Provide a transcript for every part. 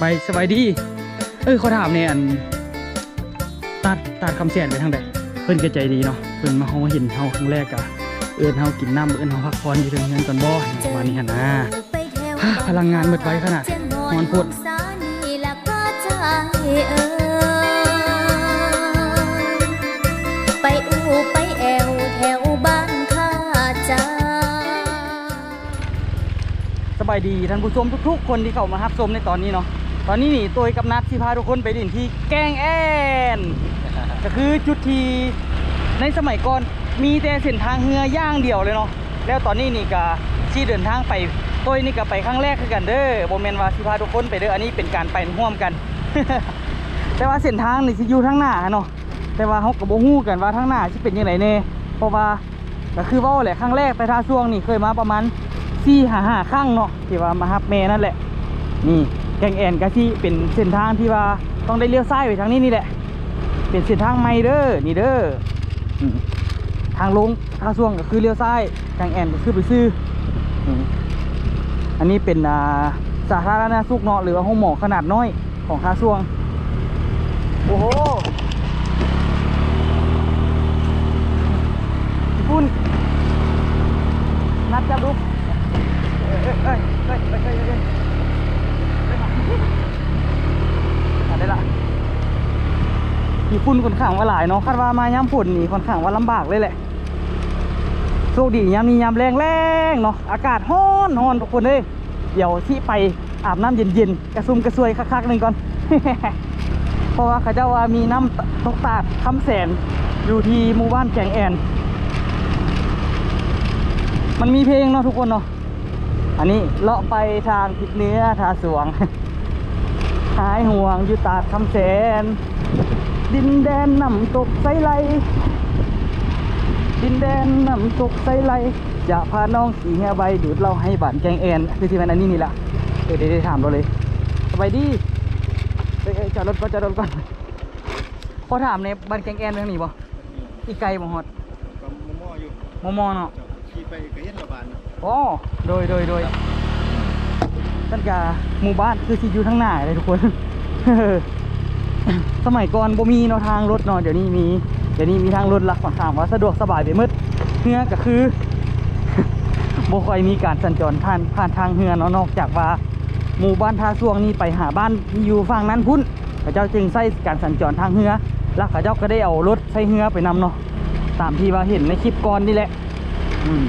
ไปสบายดี เออเขาถามเนี่ยอันตัดตัดคำแสนไปทางใดเพิ่นก็ใจดีเนาะเพิ่นมาเฮาเห็นเฮาครั้งแรกอะเอิ้นเฮากินน้ำเอิ้นเฮาพักผ่อนอยู่เทิงเงินตอนบ่ประมาณนี้หั่นนะพลังงานหมดไว้ขนาดนอนพูดไปอูไปแอวแถวบ้านข้าจ้าสบายดีท่านผู้ชมทุกๆ คนที่เข้ามารับชมในตอนนี้เนาะ ตอนนี้นี่ตัวกับนัดที่พาทุกคนไปดินที่แกงแอน ก็คือจุดที่ในสมัยก่อนมีแต่เส้นทางเรือย่างเดียวเลยเนาะแล้วตอนนี้นี่ก็ที่เดินทางไปตัวนี่ก็ไปครั้งแรกคือกันเด้อโบเมนว่าสิพาทุกคนไปเด้ออันนี้เป็นการไปร่วมกัน แต่ว่าเส้นทางนี่สิอยู่ทางหน้าเนาะแต่ว่าเขาก็บ่ฮู้กันว่าทางหน้าสิเป็นยังไงแน่เพราะว่าก็คือเว่าแหละครั้งแรกไปท่าช่วงนี่เคยมาประมาณ4 5 5ครั้งเนาะที่ว่ามาฮับแม่นั่นแหละนี่ แกงแอนก็ที่เป็นเส้นทางที่ว่าต้องได้เลี้ยวซ้ายไปทางนี้นี่แหละ เป็นเส้นทางใหม่เด้อนี่เด้อทางลงท่าช่วงก็คือเลี้ยวซ้ายแกงแอนก็คือไปซื้ออันนี้เป็นอ่าสาธารณสุขเนาะหรือว่าห้องหมอขนาดน้อยของท่าช่วงโอ้โหญี่ปุ่นนัดจับดูเอ้ยเอ้ยเอ้ยเอ้ยเอ้ยเอ้ยเอ้ยเอ้ยมาอะได้ละ ญี่ปุ่นค่อนข้างว่าหลายเนาะคาดว่ามาย้ำฝนนี่ค่อนข้างว่าลำบากเลยแหละโชคดีย้ำนี้ย้ำแรงแรงๆเนาะอากาศร้อนร้อนทุกคนเลยเดี๋ยวที่ไปอาบน้ำเย็นๆกระซุ่มกระซวยคักๆหนึ่งก่อน เพราะว่าเขาเจ้าว่ามีน้ำตกตาดคำแสนอยู่ที่หมู่บ้านแกงแอน มันมีเพลงเนาะทุกคนเนาะอันนี้เลาะไปทางทิศเหนือทาสวง หายห่วงอยู่ตาดคำแสน ดินแดนน้ำตกไซไหลดินแดนน้ำตกไซไหลจะพาน้องขี่เฮียใบดูดเหล่าให้บ้านแกงแอนคือที่มันอันนี้นี่แหละเดี๋ยวเดี๋ยวเดี๋ยวถามเราเลยสบายดีเอ้ยเอ้ยจอดรถก่อนจอดรถก่อนพอถามในบ้านแกงแอนเรื่องนี้บ่อีไกลบ่ฮอดก็มอๆอยู่มอมอเนาะเจ้าขี่ไปก็เห็นระบาดนะอ๋อโดยโดยโดยตั้งแต่หมู่บ้านคือสิอยู่ทั้งหน้าเลยทุกคน สมัยก่อนบ่มีเนาะทางรถเนาะเดี๋ยวนี้มี เดี๋ยวนี้มีทางรถลักค่อนข้างว่าสะดวกสบายไปหมดเฮือก็คือบ่ค่อยมีการสัญจรผ่านผ่านทางเฮือเนาะนอกจากว่าหมู่บ้านท่าซ่วงนี่ไปหาบ้านที่อยู่ฝั่งนั้นพุ่นเขาเจ้าจึงใช้การสัญจรทางเฮือแล้วเขาเจ้าก็ได้เอารถใช้เฮือไปนำเนาะตามที่ว่าเห็นในคลิปก่อนนี่แหละอืม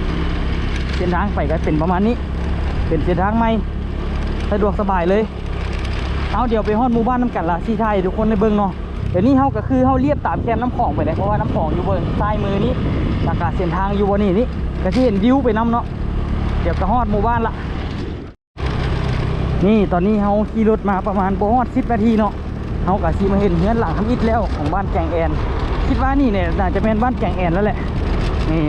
เส้นทางไปก็เป็นประมาณนี้ เป็นเส้นทางใหม่สะดวกสบายเลย เอาเดี๋ยวไปฮอดหมู่บ้านน้ำกันละที่ไทยทุกคนในเบิ้งเนาะเดี๋ยวนี้เฮาก็คือเฮาเรียบตามแคมน้ำของไปเลยเพราะว่าน้ำของอยู่บนซ้ายมือนี้อากาศเส้นทางอยู่บนนี้นี่ก็ที่เห็นวิวไปน้ำเนาะเดี๋ยวก็ฮอดหมู่บ้านละนี่ตอนนี้เฮาขี่รถมาประมาณบ่ฮอด10นาทีเนาะเฮาก็สิมาเห็นเฮือนหลังทำอิฐแล้วของบ้านแกงแอน คิดว่านี่เนี่ยน่าจะเป็นบ้านแกงแอนแล้วแหละนี่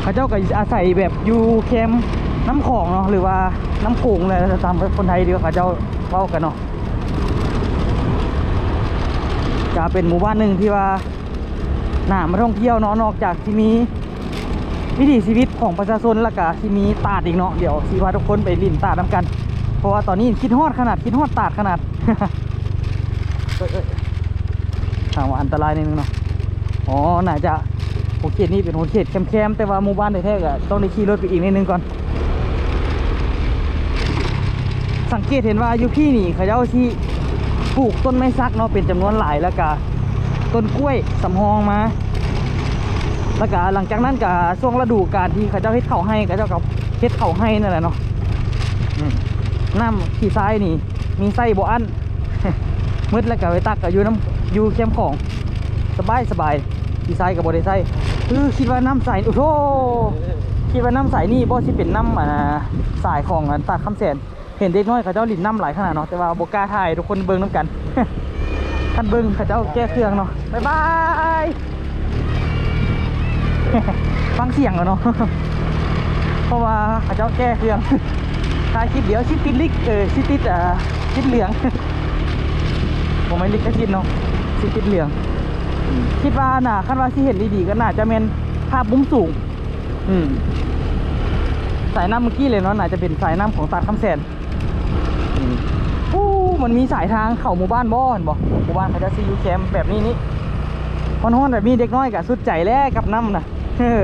เขาเจ้าก็อาศัยแบบอยู่แคมป์ น้ำของเนาะหรือว่าน้ำโขงเลยตามคนไทยเดียวเขาเจ้าเว้ากันเนาะจะเป็นหมู่บ้านหนึ่งที่ว่าหนามาท่องเที่ยวเนาะนอกจากที่มีวิถีชีวิตของประชาชนแล้วก็ที่มีตาดอีกเนาะเดี๋ยวสีพาทุกคนไปลินตาดน้ำกัน เพราะว่าตอนนี้คิดฮอดขนาดคิดฮอดตาดขนาดถามว่าอันตรายนิดนึงเนาะอ๋อน่าจะโอเคนี่เป็นโอเคแคมป์ๆแต่ว่าหมู่บ้านแท้ๆก็ต้องได้ขี่รถไปอีกนิดนึงก่อน สังเกตเห็นว่าอยู่พี่นี่เขาเจ้าที่ปลูกต้นไม้ซักเนาะเป็นจำนวนหลายแล้วก็ต้นกล้วยสำฮองมา แล้วก็หลังจากนั้นก็ช่วงฤดูกาลที่เขาเจ้าเฮ็ดเขาให้เขาเจ้าก็เฮ็ดเข่าให้นั่นแหละเนาะน้ำขี้ทรายนี่ มีไส้บ่อันมืดแล้วก็ไปตักก็อยู่น้ำอยู่แคมของ สบายสบายขี้ทรายกับบริไซคือคิดว่าน้ำใสโอ้โหคิดว่าน้ำใสนี่บ่สิเป็นน้ำอ่าสายของตาคำแสน เห็นเด็กน้อยเขาเจ้าลิ้นน้ำไหลขนาดเนาะแต่ว่าโบกาถ่ายทุกคนเบิ่งน้ำกันท่านเบิ่งเขาเจ้าแก้เครื่องเนาะบ๊ายบายฟังเสียงแล้วเนาะเพราะว่าเขาเจ้าแก้เครื่องถ่ายคลิปเดียวชิดติดลิกเออชิดติดอ่าชิดเหลืองผมไม่ลิกก็ชิดเนาะชิดติดเหลืองคิดว่าน่ะคันว่าที่เห็นดีๆก็น่าจะเป็นภาพมุ้มสูง อืมสายน้ำเมื่อกี้เลยเนาะน่าจะเป็นสายน้ำของตาดคำแสน มันมีสายทางเข้าหมู่บ้านบ่เห็นบ่หมู่บ้านเขาจะซียูแคมแบบนี้นี่ฮ้อนแบบนี้เด็กน้อยก็สุดใจแล้วกับน้ำนะเออ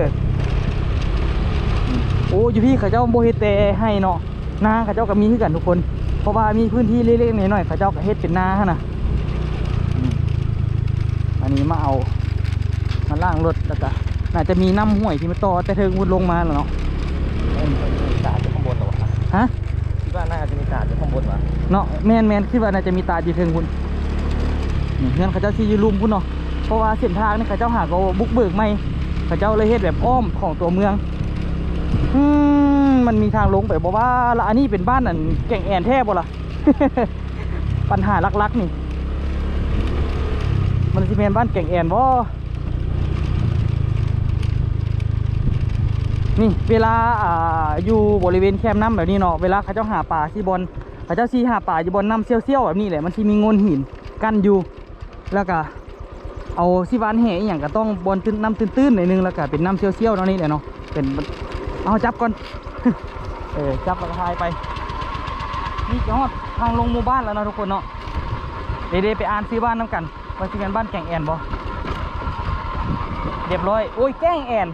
โอ้ยพี่เขาเจ้าโบเฮ็ดแต่ให้เนาะนาเขาเจ้าก็มีคือกันทุกคน เพราะว่ามีพื้นที่เล็กๆน้อยๆเขาเจ้าก็เฮ็ดเป็นนาหั่นน่ะอันนี้มาเอามาล่างรถแล้วก็น่าจะมีน้ำห้วยที่มาต่อแต่เทิงวุดลงมาแล้วเนาะ ตาจะข้างบนวะเนาะแมนแมนคิดว่าน่าจะมีตาจีเทิงคุณเงื่อนเขาเจ้าที่อยูรุมพุ่นเนาะเพราะว่าเส้นทางนี่เขาเจ้าหาก็บุกเบิกไม่เขาเจ้าเลยเฮ็ดแบบอ้อมของตัวเมืองอืมมันมีทางลงไปบอกว่าละอันนี้เป็นบ้านอันแก่งแอนแท้บ่ล่ะปัญหาลักๆนี่ มันสิเป็นบ้านแก่งแอนบ่ นี่เวลาอ่าอยู่บริเวณแคมป์น้ำแบบนี้เนาะเวลาเขาเจ้าหาปลาที่บอลเขาเจ้าซีหาปลาอยู่บนน้ำเซี่ยวๆแบบนี้แหละมันสิมีงนหินกั้นอยู่ แล้วก็เอาสิวานแห่อหย่างก็ต้องบอลตื้นน้ำตื้นๆหน่อยนึงแล้วก็เป็นน้ำเซี่ยวๆเนาะนี่แหละเนาะเป็นเอาจับก่อน เออจับแล้วก็พายไปนี่จะฮอดทางลงหมู่บ้านแล้วนะทุกคนเนาะเดี๋ยวไปอ่านซื้อบ้านน้ำกันว่าสิเป็นบ้านแก่งแอนบ่เรียบร้อยโอ้ยแก้งแอน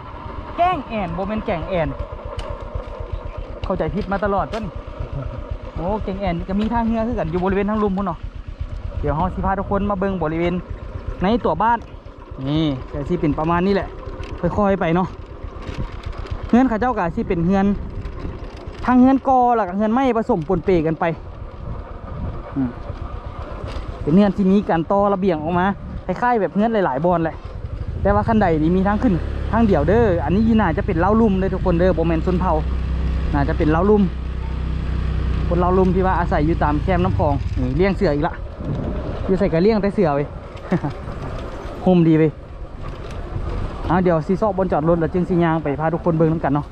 แก้งแอนโบเมนแก่งแอน เข้าใจผิดมาตลอดต้นโอ้แก่งแอนนี่ก็มีทางเฮือคือกันอยู่บริเวณทางลุมพุ่นเนาะเดี๋ยวเฮาสิพาทุกคนมาเบิ่งบริเวณในตัวบ้าน นี่แต่สิเป็นประมาณนี้แหละ ค่อยๆไปเนาะเฮือนเขาเจ้าก็สิเป็นเฮือน ทางเฮือนกอแล้วกับเฮือนไม้ผสมปนเปกันไปเป็นเฮือนที่มีการต่อระเบียงออกมาคล้ายๆแบบเฮือนหลายๆบอนแหละแต่ว่าคันใดนี่มีทางขึ้น ทางเดี่ยวเด้อ อันนี้ยีน่าจะเป็นเล้าลุ่มเลยทุกคนเด้อโบแมนซุนเผาน่าจะเป็นเล้าลุ่ม คนเล้าลุ่มที่ว่าอาศัยอยู่ตามแคมป์น้ำคลองนี่เลี้ยงเสืออีกละอยู่ใส่กระเลี้ยงแต่เสือไปโฮมดีไปอ่าเดี๋ยวซีซอกบนจอดรถแล้วจึงซียางไปพาทุกคนเบิ่งน้ำกันเนาะ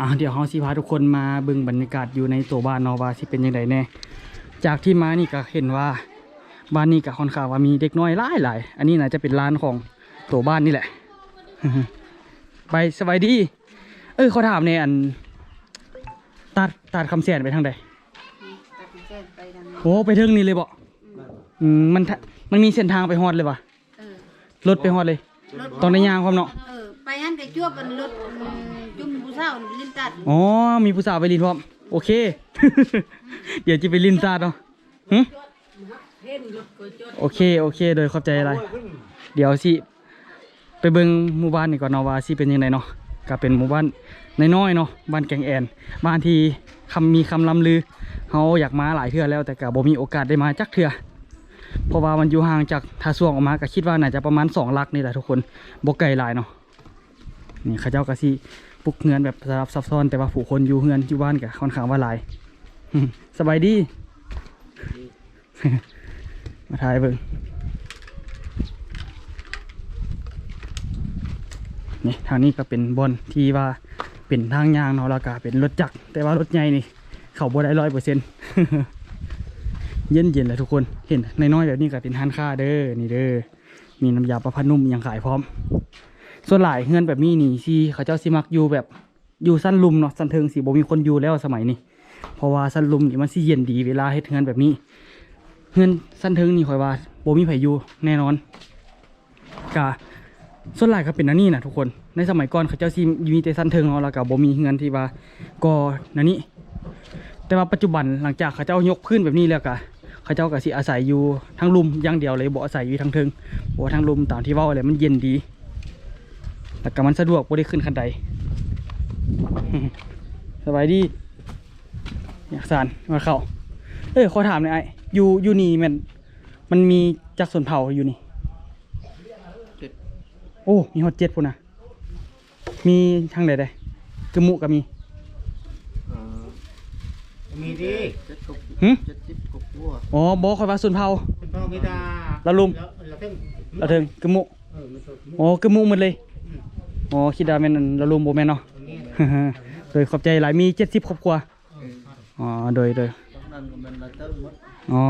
อ่า เดี๋ยวเฮาสิพาทุกคนมาเบิ่งบรรยากาศอยู่ในตัวบ้านเนาะว่าสิเป็นยังไงแน่จากที่มานี่ก็เห็นว่าบ้านนี้ก็ค่อนข้างว่ามีเด็กน้อยหลายหลายๆอันนี้น่าจะเป็นร้านของตัวบ้านนี่แหละ ไปสบายดี เออเขาถามในยอันตัดตัดคำเสียนไปทางใดตัดสินใจไปทางนี้โอ้ไปถึงนี่เลยบ่อืมมันทะมันมีเส้นทางไปฮอดเลยปะเออรถไปฮอดเลยรถตอนในยางความเนาะเออไปหันกับจวบเป็นรถ อืมจุ่มผู้เฒ่านี่ลิ้นตัดอ๋อ มีผู้สาวไปลินพร้อม โอเค เดี๋ยวจะไปลินซาดเนาะหึโอเค โอเค โดยขอบใจอะไร เดี๋ยวสิ ไปเบิ่งหมู่บ้านนี่ก่อนเนาะว่าสิเป็นยังไงเนาะก็เป็นหมู่บ้านน้อยๆเนาะ บ้านแกงแอน บ้านที่คำมีคำลำลือเฮาอยากมาหลายเทื่อแล้วแต่ก็บ่มีโอกาสได้มาจักเทื่อ เพราะว่ามันอยู่ห่างจากท่าซ่วงออกมาก็คิดว่าน่าจะประมาณ2ลักนี่แหละทุกคนบ่ไกลหลายเนาะ นี่เขาเจ้าก็สิ ปลุกเฮือนแบบสลับซับซ้อนแต่ว่าผู้คนอยู่เฮือนอยู่บ้านก็ค่อนข้างว่าหลายอืมสบายดี มาถ่ายเบิ่งนี่ทางนี้ก็เป็นบอนที่ว่าเป็นทางยางเนาะแล้วก็เป็นรถจักรแต่ว่ารถใหญ่นี่เขาบ่ได้ร้อยเปอร์เซ็นต์เย็นเย็นๆเลยทุกคนเห็นในน้อยๆแบบนี้ก็เป็นฮันค่าเด้อนี่เด้อมีน้ำยาประพานุ่มอยังขายพร้อม ส่วนหลายเฮือนแบบนี้นี่สิเขาเจ้าสิมักอยู่แบบอยู่สั้นลุมเนาะสั้นเทิงสิบ่มีคนอยู่แล้วสมัยนี้เพราะว่าสั้นลุมนี่มันสิเย็นดีเวลาเฮ็ดเฮือนแบบนี้เฮือนสั้นเทิงนี่ข่อยว่าบ่มีไผอยู่แน่นอนกะส่วนหลายก็เป็นอันนี้นะทุกคนในสมัยก่อนเขาเจ้าสิมีแต่สั้นเทิงเนาะแล้วก็บ่มีเฮือนที่ว่าก่อนันนี้แต่ว่าปัจจุบันหลังจากเขาเจ้ายกพื้นแบบนี้แล้วก็เขาเจ้าก็สิอาศัยอยู่ทั้งลุมอย่างเดียวเลยบ่อาศัยอยู่ทั้งเทิงบ่ทั้งลุมตามที่ว้าเลยมันเย็นดี แล้วก็มันสะดวกบ่ได้ขึ้นคันใดสบายดีอยากสานมาเข้าเอ้ยขอถามหน่อยไอ้อยู่อยู่นี่มันมันมีจักรส่วนเผาอยู่นี่โอ้มีฮอตเจ็ดพุ่นนะมีทางใดใดกระมุก็มีมีดิเจ็ดกบหึเจ็ดสิบกบวัวอ๋อบอกคอยว่าส่วนเผาเป็นพ่อไม่ได้ละลุมละเพิ่งเราเถิงกระมุเออมันสดมุกอ๋อกระมุหมดเลย อ๋อคิดว่าแม่นอันละลุมโบแม่นเนาะตรงนี้โโดยขอบใจหลายมีเจ็ดสิบครอบครัว อ๋อ โดยโดยนั่นก็มันละเติมหมดอ๋อ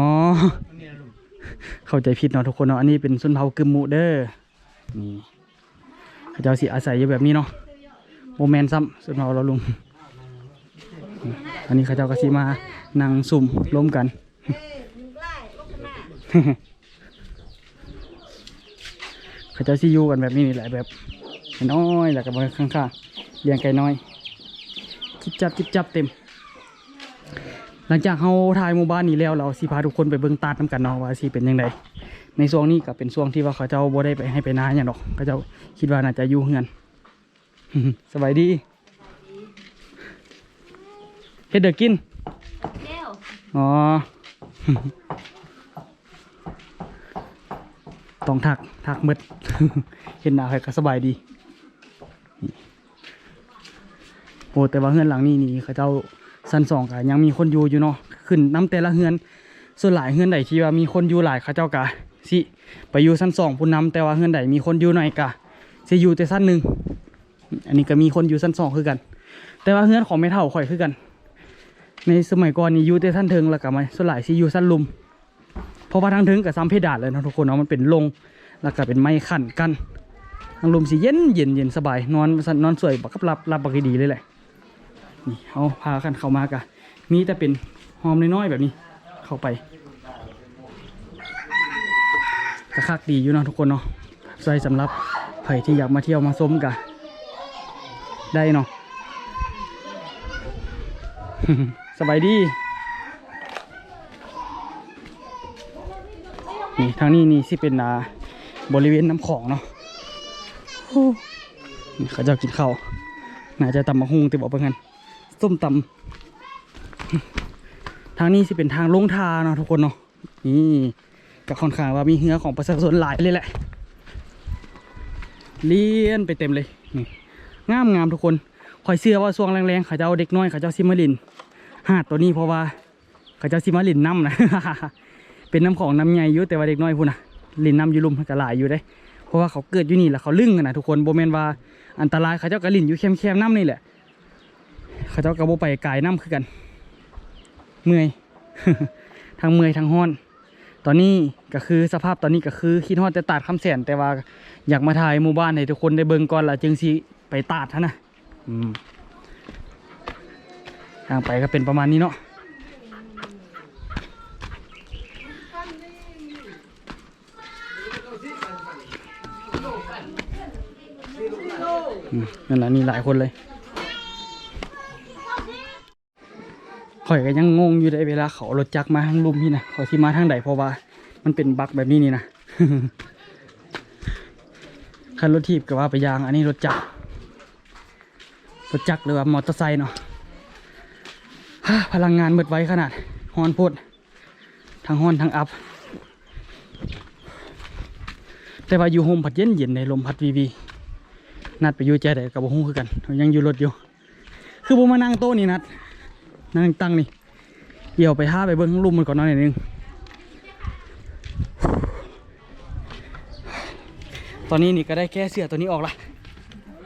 เข้าใจผิดเนาะทุกคนเนาะ อันนี้เป็นสุนเผากึมหมูเด้อ นี่เขาเจ้าสิอาศัยอยู่แบบนี้เนาะโมแมนซ้ำสุนเผาเราลุงอันนี้เขาเจ้าก็สิมานั่งสุ่มร่วมกันเขาเจ้าสิอยู่กันแบบนี้นี่แหละแบบ น้อยๆแล้วก็มาข้างๆเลี้ยงไก่น้อยจิบจับจิบจับเต็ม หลังจากเราถ่ายหมู่บ้านนี้แล้วเราสิพาทุกคนไปเบิ่งตาดน้ำกันเนาะว่าสิเป็นยังไงในช่วงนี้ก็เป็นช่วงที่ว่าเขาเจ้าบ่ได้ไปให้ไปนาอย่างดอกเขาเจ้าคิดว่าน่าจะอยู่เฮือนสบายดีเฮ็ดเด้อกินแก้วอ๋อต้องถักถักหมืดเห็นหน้าใครก็สบายดีนี่ โอ้แต่ว่าเฮือนหลังนี้นี่เขาเจ้าสั้นสองกะยังมีคนอยู่อยู่เนาะขึ้นน้ำแต่ละเฮือนส่วนหลายเฮือนใดที่ว่ามีคนอยู่หลายเขาเจ้ากะสิไปอยู่ชั้นสองพุ่นน้ำแต่ว่าเฮือนใดมีคนอยู่หน่อยกะสิอยู่แต่ชั้นหนึ่งอันนี้ก็มีคนอยู่ชั้นสองคือกัน แต่ว่าเฮือนของไม่เท่าข่อยคือกัน ในสมัยก่อนนี่อยู่แต่ชั้นเทิงแล้วก็มาส่วนหลายสิอยู่ชั้นลุมเพราะว่าทางเทิงกับซ้ำเพดานเลยนะทุกคนเนาะมันเป็นลงแล้วก็เป็นไม้ขันกันทางลุมสิเย็นเย็นเย็นสบายนอนนอนสวยบักกับรับรับบักดีเลยแหละ นี่เอาพากันเข้ามากะมีแต่เป็นหอมน้อยๆแบบนี้ เข้าไปกระคักดีอยู่เนาะทุกคนเนาะใส่สำหรับใครที่อยากมาเที่ยวมาชมกะได้เนาะสบายดีนี่ทางนี้นี่สิเป็นอ่าบริเวณน้ำของเนาะเขาจะกินข้าวน่าจะตำมะฮุงติบอกเพื่อน ส้มตำทางนี้สิเป็นทางลงทาเนาะทุกคนเนาะนี่กับค่อนข้างว่ามีเหือของประชาชนหลายเลยแหละเลี้ยนไปเต็มเลยนี่งามงามทุกคนคอยเชื่อว่าช่วงแรงๆเขาจะเอาเด็กน้อยเขาจะเอาซิมาลินหาดตัวนี้เพราะว่าเขาจะเอาซิมาลินน้ำนะเป็นน้ำของน้ำใหญ่อยู่แต่ว่าเด็กน้อยพูนะลินน้ำอยู่ลุมก็หลายอยู่ได้ เพราะว่าเขาเกิดอยู่นี่แหละเขาลึ่งนะทุกคนโบแมนว่าอันตรายเขาเจ้ากระลินอยู่แคมๆน้ำนี่แหละ เขาเจ้ากระโบไปกายน้ำคือกัน เมื่อยทั้งเมื่อยทั้งห้อน ตอนนี้ก็คือสภาพตอนนี้ก็คือคิดฮอดจะตัดคำแสนแต่ว่าอยากมาถ่ายหมู่บ้านให้ทุกคนได้เบิ่งก่อนละจึงสิไปตัดฮะนะอืมทางไปก็เป็นประมาณนี้เนาะอืมนั่นแหละนี่หลายคนเลย ข่อยก็ยังงงอยู่ได้เวลาเขารถจักรมาทางลุมพี่นะข่อยที่มาทางใดเพราะว่า มันเป็นบักแบบนี้นี่นะคันรถทีบก็ว่าไปยาง อันนี้รถจักรรถจักรหรือว่ามอเตอร์ไซค์เนาะพลังงานหมดไว้ขนาดฮอนโพดทั้งฮอนทั้งอัพ แต่ว่าอยู่โฮมพัดเย็นเย็นในลมพัดวีวีนัดไปอยู่แจ๊ดกับบ่ฮู้คือกัน ยังอยู่รถอยู่ คือบ่มานั่งโต๊ะนี่นัด นั่งตั้งนี่เดี๋ยวไปห้าไปเบิ้งลุ่มมันก่อนหน่อยนึงตอนนี้นี่ก็ได้แก้เสื้อตัวนี้ออกละ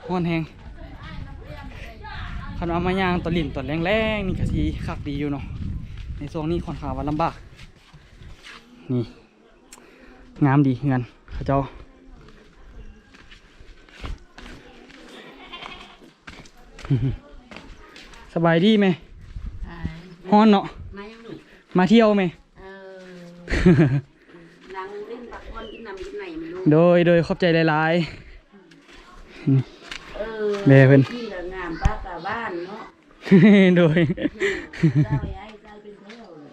ห้อนแหงคันเอามายางตอนลิ่นตอนแรงๆนี่ก็สีคักดีอยู่เนาะในช่วงนี้ค่อนข้างว่าลำบากนี่งามดีเงินเขาเจ้าสบายดีไหม ฮ้อนเนาะ มายังลูกมาเที่ยวไหม เออนั่งเล่นปักบอลกินน้ำกินไหนไม่รู้ โดย โดยขอบใจหลาย เออแม่เพิ่น ที่ละงามป้ากะบ้านเนาะๆ โดย เจ้าย้ายใจเป็นเท่าเลย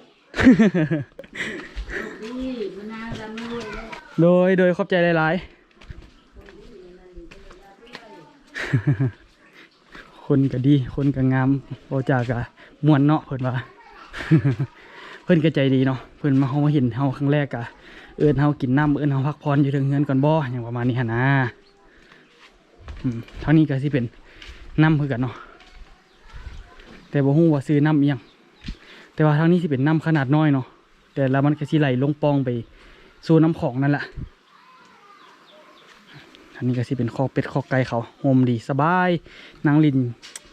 นี่มันน่าจะไม่รวยเลยโดย โดยขอบใจหลายๆ คนก็ดี คนก็งามโอจากะ มวนเนาะเพิ่นว่าเพิ่นก็ใจดีเนาะเพิ่นมาเฮามาเห็นเฮาครั้งแรกกะเอิ้นเฮากินน้ำเอิ้นเฮาพักผ่อนอยู่เทิงเฮือนก่อนบ่อย่างประมาณนี้หั่นะเท่านี้ก็สิเป็นน้ำคือกันเนาะแต่บ่ฮู้ว่าซื้อน้ำอีหยังแต่ว่าทางนี้สิเป็นน้ำขนาดน้อยเนาะแต่แล้วมันก็สิไหลลงปองไปสู่น้ำของนั่นแหละนนี้ก็สิเป็นคอเป็ดคอไก่เขาโฮมดีสบายนางลิน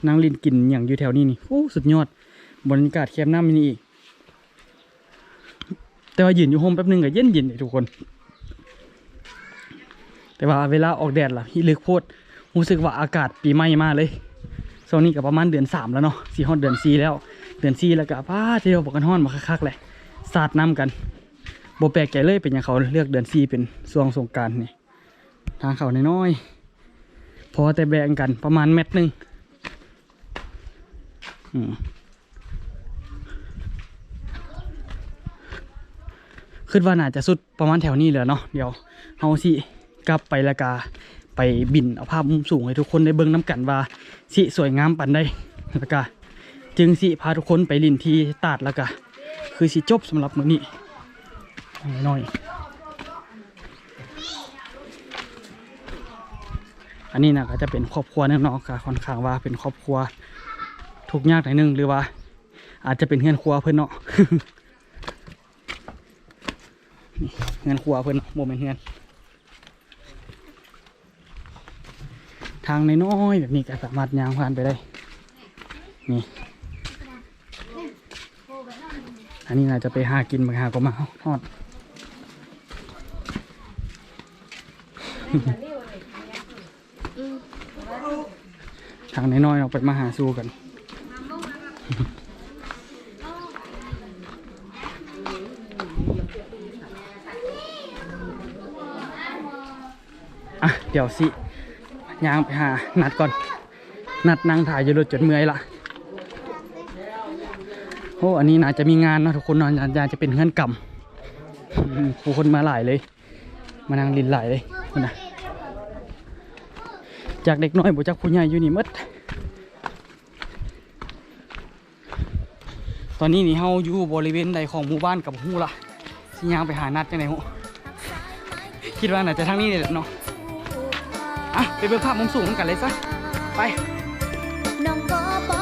นางลินกินอย่างอยู่แถวนี้นี่โอ้สุดยอด บรรยากาศแคมป์น้ำมินี่อีก แต่ว่ายืนอยู่โฮมแป๊บหนึงก็เย็นเย็นเลยทุกคน แต่ว่าเวลาออกแดดล่ะพี่ลึกโพดรู้สึกว่าอากาศปีใหม่มาเลยโซนนี้ก็ประมาณเดือนสามแล้วเนาะสี่ฮอดเดือนสี่แล้ว เดือนสี่แล้วก็ป้าเที่ยวบอกกันฮ้อนมาคักๆเลยสาดน้ำกันโบแปลกใจเลยเป็นอย่างเขาเลือกเดือนสี่เป็นช่วงสงการนี่ทางเขาน้อยๆพอแต่แบ่งกันประมาณเม็ดหนึ่งอืม คิดว่าน่าจะสุดประมาณแถวนี้เลยเนาะเดี๋ยวเฮาสิกลับไปละกาไปบินเอาภาพมุมสูงให้ทุกคนได้เบิ่งน้กันว่าสิสวยงามปันได้ล้วก็จึงสิพาทุกคนไปลินที่ตาดล้วก็คือสิจบสำหรับมื้อนี้น้อยอันนี้นะก็จะเป็นครอบครัวแน่นอนก็ค่อนข้างว่าเป็นครอบครัวทุกยากหน่อยนึงหรือว่า อาจจะเป็นเฮือนครัวเพิ่อนเนาะ เงินครัวเพิ่นโมเมนเงินทางน้อยแบบนี้ก็สามารถยางผ่านไปได้ นี่ อันนี้น่าจะไปหากินบางหาก็มาเอาทอดทางน้อยๆเราไปมาหาสู้กัน เดี๋ยวสิยางไปหานัดก่อน นัดนั่งถ่ายอยู่รถจนเมื่อยละโอ้อันนี้น่าจะมีงานนะทุกคนนอนยาจะเป็นเงื่อนกรรมอืมผู้คนมาหลายเลย มานั่งลินหลายเลยคนนะจากเด็กน้อยบุจากผู้ใหญ่อยู่นี่หมดตอนนี้นี่เฮาอยู่บริเวณใดของหมู่บ้านกับหูละสิยางไปหานัดจังไหนหูคิดว่าน่าจะทางนี้นี่แหละเนาะ อะไปเบิ่งภาพมุมสูงกันเลยซะไปน้องก็บ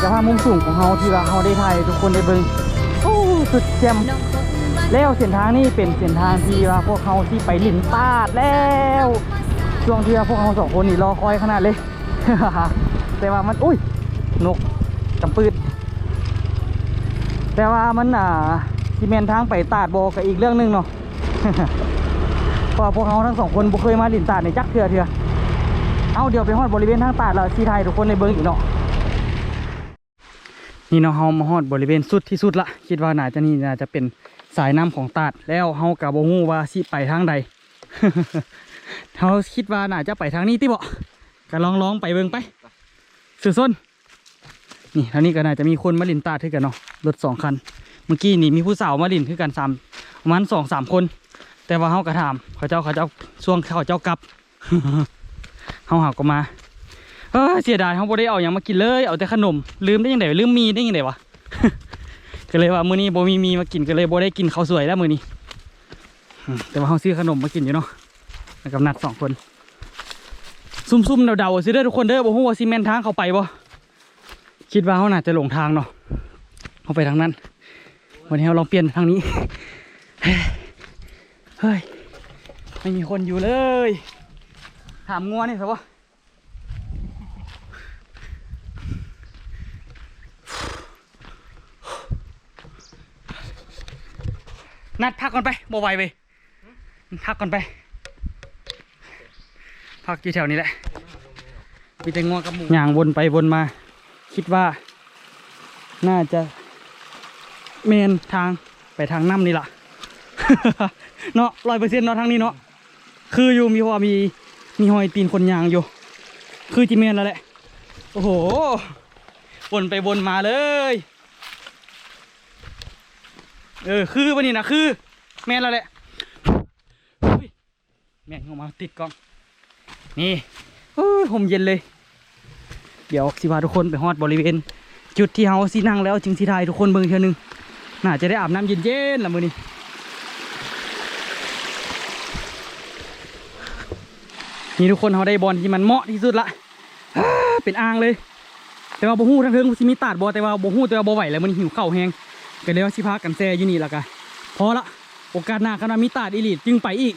กับภาพมุมสูงของเฮาที่ว่าเฮาได้ถ่ายทุกคนได้เบิ่งโอ้สุดแจ่มแล้วเส้นทางนี้เป็นเส้นทางที่ว่าพวกเขาที่ไปลินตาดแล้วช่วงที่ว่าพวกเขาสองคนนี่รอคอยขนาดเลย แต่ว่ามันอุ้ยนกจำปืดแต่ว่ามันอ่าซีเมนทางไปตาดโบกับอีกเรื่องหนึงเนาะเพราะพวกเขาทั้งสองคนบ่เคยมาลินตาดในจักเถื่อเถื่อเอาเดี๋ยวไปฮอดบริเวณทางตาดแล้วสีไทยทุกคนในเบิ้งอีกเนาะ นี่เนาะเฮามาฮอดบริเวณสุดที่สุดละคิดว่าน่าจะนี่น่าจะเป็นสายน้ำของตาดแล้วเฮากับบ่ฮู้ว่าสิไปทางใดเฮาคิดว่าน่าจะไปทางนี้ติบ่ก็ลองลองไปเบิ่งไปสื่อส้นนี่ทางนี้ก็น่าจะมีคนมาลินตาดคือกันเนาะรถสองคัน เมื่อกี้นี่มีผู้สาวมาลินคือกันสามประมาณสองสามคน แต่ว่าเฮากระถามเขาเจ้าเขาเจ้าช่วงเขาเจ้ากลับเฮาหาก็มา เออเสียดายเฮาบ่ได้เอาหยังมากินเลยเอาแต่ขนมลืมได้ยังไงลืมมีได้ยังไงวะก็เลยว่ามื้อนี้บ่มีมีมากินก็เลยบ่ได้กินข้าวสวยแล้วมื้อนี้แต่ว่าเฮาซื้อขนมมากินอยู่เนาะกับนัดสองคนซุ่มๆเดาๆซิเด้อทุกคนเด้อบ่ฮู้ว่าซีเมนทางเขาไปบ่คิดว่าเฮาน่าจะหลงทางเนาะเฮาไปทางนั้น วันนี้เราลองเปลี่ยนทางนี้เฮ้ยไม่มีคนอยู่เลย ถามงัวนี่สิวะ นัดพักก่อนไปบ่ไหวไปพักก่อนไป พักอยู่แถวนี้แหละ มีแต่งัวกับหมูย่างวนไปวนมา คิดว่า น่าจะเมนทางไปทางน้ำนี่ล่ะ เนาะร้อยเปอร์เซ็นต์เนาะทางนี้เนาะ คืออยู่มีว่ามีมีหอยตีนคนยางอยู่ คือจิเมนแล้วแหละ โอ้โห วนไปวนมาเลย เออคือวันนี้นะคือ แม่นแล้วแหละแม่งออกมาติดกล้อง นี่โอ้ยผมเย็นเลย เดี๋ยวสิพาทุกคนไปฮอดบริเวณ จุดที่เฮาสินั่งแล้วจึงสิทายทุกคนเบิ่งเทื่อหนึงน่าจะได้อาบน้ำเย็นๆละมือนี้นี่ทุกคนเขาได้บอลที่มันเหมาะที่สุดละเป็นอ่างเลย แต่ว่าบ่ฮู้ทั้งเทิงสิมีตาดบ่แต่ว่าบ่ฮู้แต่ว่าบ่ไหวแล้วมันหิวเข้าแห้ง ก็เลยว่าสิพากันแซ่อยู่นี่ละกะพอละโอกาสหน้าคณะมีตาดอีหลีจึงไปอีก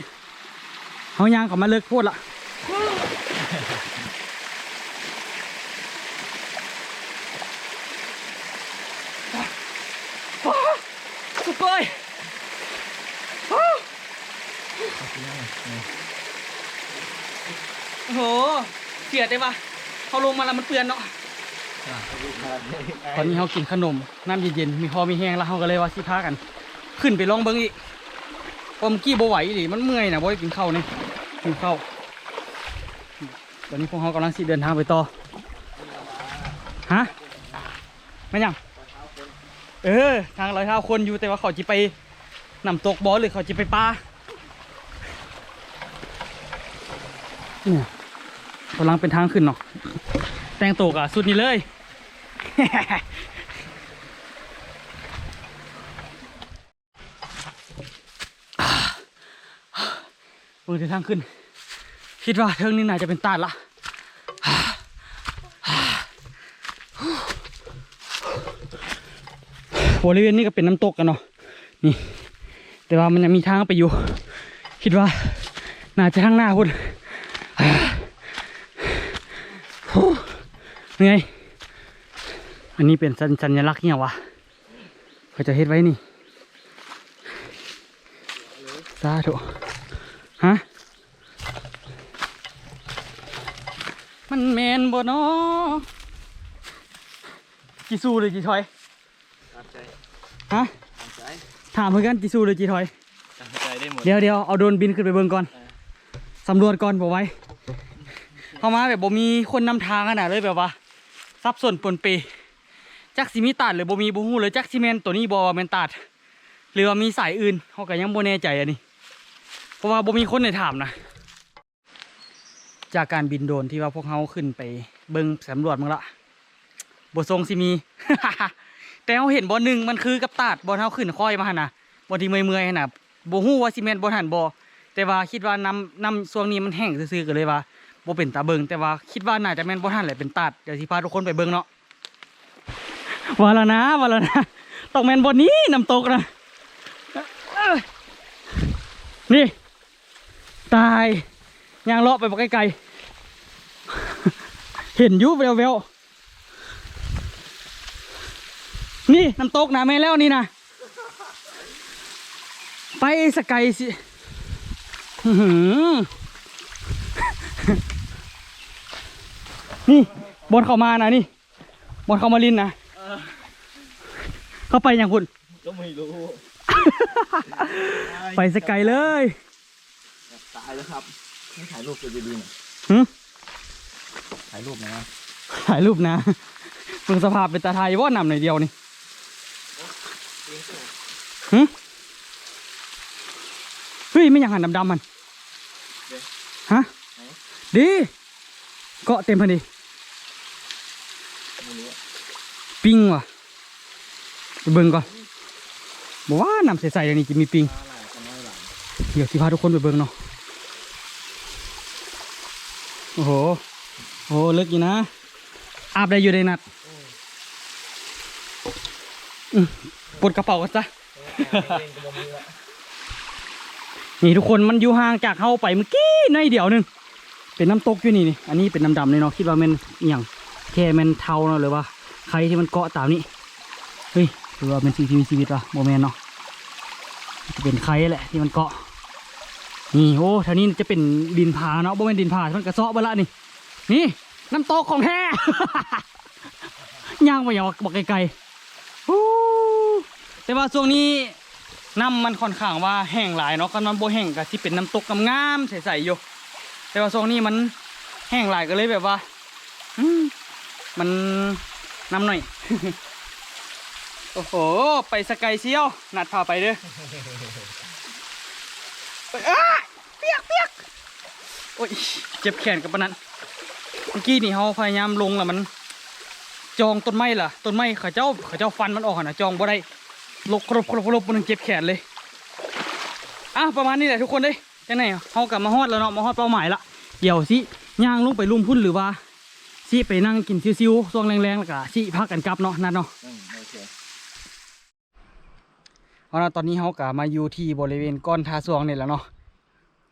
เฮายางกลับมาเลิกโพดละสุดเลยโอ้โหเสียดได้ปะเขาลงมาแล้วมันเปื้อนเนาะ ตอนนี้เขากินขนมน้ำเย็นๆมีพอมีแห้งแล้วเขาก็เลยว่าสิพากัน ขึ้นไปลองเบิ้งอีกเพอมกี้บ่ไหวดิมันเมื่อยนะบ่ได้กินข้าวนี่กินข้าวตอนนี้พวกเขากำลังสิเดินทางไปต่อฮะไม่ยังเออทางร้อยเท้าคนอยู่แต่ว่าเขาจะไปนำตกบอหรือเขาจะไปปลาเนี่ยกำลังเป็นทางขึ้นเนาะแต่งตัวกับสุดนี้เลย เปิดทางขึ้น คิดว่าเทิงนี้น่าจะเป็นตาดละบริเวณนี้ก็เป็นน้ำตกกันเนาะนี่ แต่ว่ามันยังมีทางไปอยู่ คิดว่า น่าจะทางหน้าคุณเหนื่อย อันนี้เป็นสัญสัญลักษณ์เนี่ยวะเขาจะเฮ็ดไว้นี่สาธุฮะ มันแมนบ่เนาะกี่สู้เลยกี่ถอย ตามใจ ฮะ ตามใจ ถามเพื่อนกันกี่สู้เลยกี่ถอย ตามใจได้หมด เดี๋ยวเดี๋ยวเอาโดรนบินขึ้นไปเบิ่งก่อนเออสำรวจก่อนบอกไว้เข้ามาแบบบ่มีคนนำทางขนาดเลยแบบว่าซับซ้อนปนเป จักสิมีตัดหรือบ่มีบ่ฮู้เลยจักซีเมนตัวนี้บ่ว่าแมนตัดหรือว่ามีสายอื่นเขาก็ยังบ่แน่ใจอันนี้เพราะว่าบ่มีคนได้ถามนะจากการบินโดนที่ว่าพวกเขาขึ้นไปเบิ่งสำรวจมึงละบ่ทรงสิมี แต่เขาเห็นบ่หนึ่งมันคือกับตาดบ่เฮาขึ้นค่อยมาหนะบ่ที่เมื่อยๆหั่นน่ะบ่ฮู้ว่าซีเมนบ่หันบ่แต่ว่าคิดว่าน้ำน้ำช่วงนี้มันแห้งซื่อๆก็เลยว่าบ่เป็นตาเบิงแต่ว่าคิดว่าน่าจะแม่นบ่ทันแหละเป็นตาดเดี๋ยวสิพาทุกคนไปเบิงเนาะ ว่าแล้วนะว่าแล้วนะต้องแมนบ่นี้น้ำตกนะนี่ ตายยางเลาะไปบ่ไกลๆเห็นยู่แววๆนี่น้ำตกนะแม่แล้วนี่นะไปสกายสิหือนี่บอลเข้ามานะนี่บอลเข้ามาลินนะ เข้าไปอย่างคุณ ก็ไม่รู้ ไปสกายเลยตายแล้วครับนี่ถ่ายรูปจะดีๆหน่อยหึถ่ายรูปนะถ่ายรูปนะเพิ่งสภาพเป็นตาไทยว่านำหน่อยเดียวนี่หึเฮ้ยไม่อยากหันดำๆมัน ฮะ ดี เกาะเต็มพอดีไม่รู้อะ ปิงว่ะไปเบิ่งก่อนบอกว่าน้ำใสๆอย่างนี้จะมีปิงปลาไหลกันน้อยหลังเดี๋ยวสิพาทุกคนไปเบิ่งเนาะโอ้โหโอ้โหลึกอยู่นะอาบได้อยู่ในนัดปลดกระเป๋ากันซะเล่นกับมือละนี่ทุกคนมันอยู่ห่างจากเข้าไปเมื่อกี้หน่อยเดียวนึงเป็นน้ำตกอยู่นี่นี่อันนี้เป็นน้ำดำเลยเนาะคิดว่ามันอหย่างแค่มันเทาเนาะหรือว่า ใครที่มันเกาะตามนี้ เฮ้ยหรือว่าเป็นสิ่งที่มีชีวิตวะโมเมนเนาะจะเป็นใครแหละที่มันเกาะ นี่โอ้ท่านี้จะเป็นดินผาเนาะบ่เป็นดินผามันกระเซาะไปละนี่ นี่น้ำตกของแท้ ย่างไปอย่างบอกไกลๆแต่ว่าช่วงนี้น้ำมันค่อนข้างว่าแห้งหลายเนาะกันมันโบแห้งก็สิเป็นน้ำตกงามๆใสๆอยู่ แต่ว่าช่วงนี้มันแห้งหลายก็เลยแบบว่าอืมัน น้ำหน่อย โอ้โห ไปสกายเชียว นัดพาไปเด้อไปอ้าเปียกเปียกโอ้ย เจ็บแขนกับปะนั้นเมื่อกี้นี่เขาพยายามลงแล้วมัน จองต้นไม้ล่ะ ต้นไม้เขาเจ้าเขาเจ้าฟันมันออกนะจองบ่ได้ลกครบครบครบมันเจ็บแขนเลยอะประมาณนี้แหละทุกคนเด้ยจังไหนเขากลับมาฮอดแล้วเนาะ มาฮอดเป้าหมายละ เดี๋ยวสิย่างลงไปลุ่มพุ่นหรือว่า สิไปนั่งกินซิวๆช่วงแรงๆแล้วก็สิพักกันกลับเนาะนั่นเนาะอืมโอเคเอาละตอนนี้เขากะมาอยู่ที่บริเวณก้อนทาสวงนี่แหละเนาะ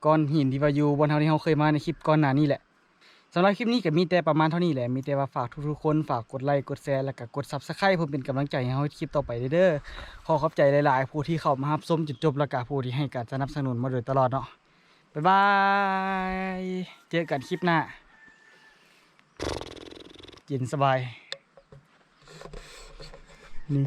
ก้อนหินที่ว่าอยู่บนเท่าที่เขาเคยมาในคลิปก้อนหนานี่แหละสำหรับคลิปนี้ก็มีแต่ประมาณเท่านี้แหละ มีแต่ว่าฝากทุกๆคนฝากกดไลค์กดแชร์แล้วก็กดซับสไครต์เพื่อเป็นกำลังใจให้เขาคลิปต่อไปเด้อขอขอบใจหลาย ๆ ผู้ที่เข้ามารับชมจนจบแล้วก็ผู้ที่ให้การสนับสนุนมาโดยตลอดเนาะบ๊ายบาย เจอกันคลิปหน้า เย็นสบาย นี่